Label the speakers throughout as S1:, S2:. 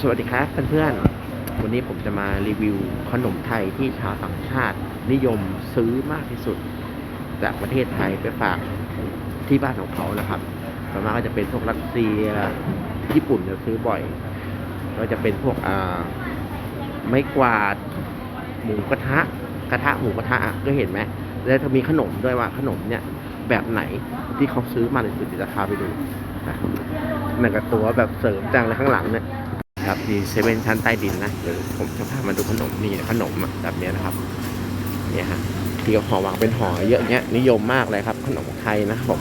S1: สวัสดีครับเพื่อนๆ วันนี้ผมจะมารีวิวขนมไทยที่ชาวต่างชาตินิยมซื้อมากที่สุด จากประเทศไทยไปฝากที่บ้านของเขานะครับส่วนมากก็จะเป็นพวกรัสเซีย ญี่ปุ่นจะซื้อบ่อย ก็จะเป็นพวกอ่าไม้กวาด หมูกระทะ กระทะหมูกระทะก็เห็นไหม แล้วจะมีขนมด้วยว่าขนมเนี่ยแบบไหนที่เขาซื้อมาในสุดจะพาไปดูนะครับนั่นก็ตัวแบบเสริมจังเลยข้างหลังเนี่ย ครับมีเซเว่นชั้นใต้ดินนะเดี๋ยวผมจะพามาดูขนมนี่ขนมแบบนี้นะครับเนี่ยฮะที่ห่อวางเป็นห่อเยอะเนี้ยนิยมมากเลยครับ ขนมไทยนะครับผม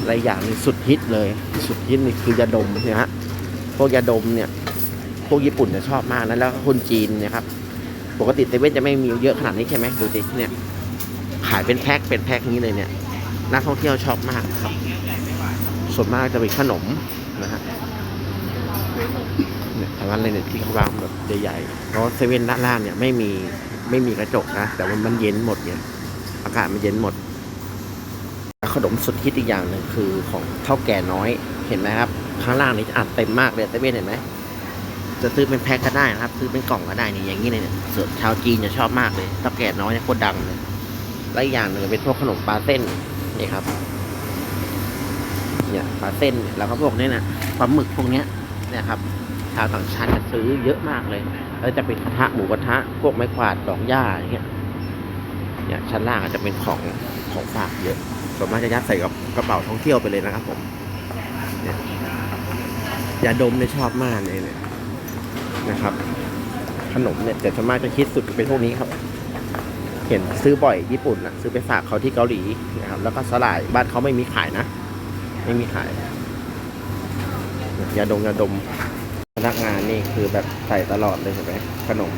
S1: อะไรอย่างนึงสุดฮิตเลยสุดฮิตนี่คือยาดมนี่ยฮะพวกยาดมเนี่ยพวกญี่ปุ่นจะชอบมากนะแล้วคนจีนนะครับ ปกติเซเว่นจะไม่มีเยอะขนาดนี้ใช่ไหมดูสิเนี่ยขายเป็นแพ็คเป็นแพ็คนี้เลยเนี่ยนักท่องเที่ยวชอบมากครับส่วนมากจะเป็นขนมนะฮะ เนี่ยทางนั้นเลยเนี่ยที่เขาวางแบบใหญ่ๆเพราะเซเว่นล่างเนี่ยไม่มีไม่มีกระจกนะ แต่ว่ามันเย็นหมดเนี่ยอากาศมันเย็นหมดแล้วขนมสุดฮิตอีกอย่างหนึ่งคือของเท่าแก่น้อยเห็นไหมครับ ข้างล่างนี่อัดเต็มมากเลยเซเว่นเห็นไหมจะซื้อเป็นแพ็คก็ได้นะครับ ซื้อเป็นกล่องก็ได้นี่อย่างนี้เลยเนี่ยส่วนชาวจีนจะชอบมากเลยเท่าแก่น้อยเนี่ยโคตรดังเลยและอีกอย่างหนึ่งเป็นพวกขนมปลาเส้นนี่ครับเนี่ยปลาเส้นแล้วก็พวกนี้นะปลาหมึกพวกเนี้ย เนี่ยครับ ชาวต่างชาติจะซื้อเยอะมากเลย แล้วจะเป็นกระทะหมูกระทะพวกไม้กวาดดอกหญ้าอย่างเงี้ยเนี่ยชั้นล่างอาจจะเป็นของของฝากเยอะส่วนมากจะยัดใส่กับกระเป๋าท่องเที่ยวไปเลยนะครับผมเนี่ยยาดมเนี่ยชอบมากเลยเนี่ยนะครับ ขนมเนี่ยแต่ส่วนมากจะคิดสุดเป็นพวกนี้ครับ เห็นซื้อบ่อยญี่ปุ่นนะซื้อไปฝากเขาที่เกาหลีนะครับแล้วก็สลายบ้านเขาไม่มีขายนะ ไม่มีขาย ยาดมยาดมพนักงานนี่คือแบบใส่ตลอดเลยเห็นไหมขนม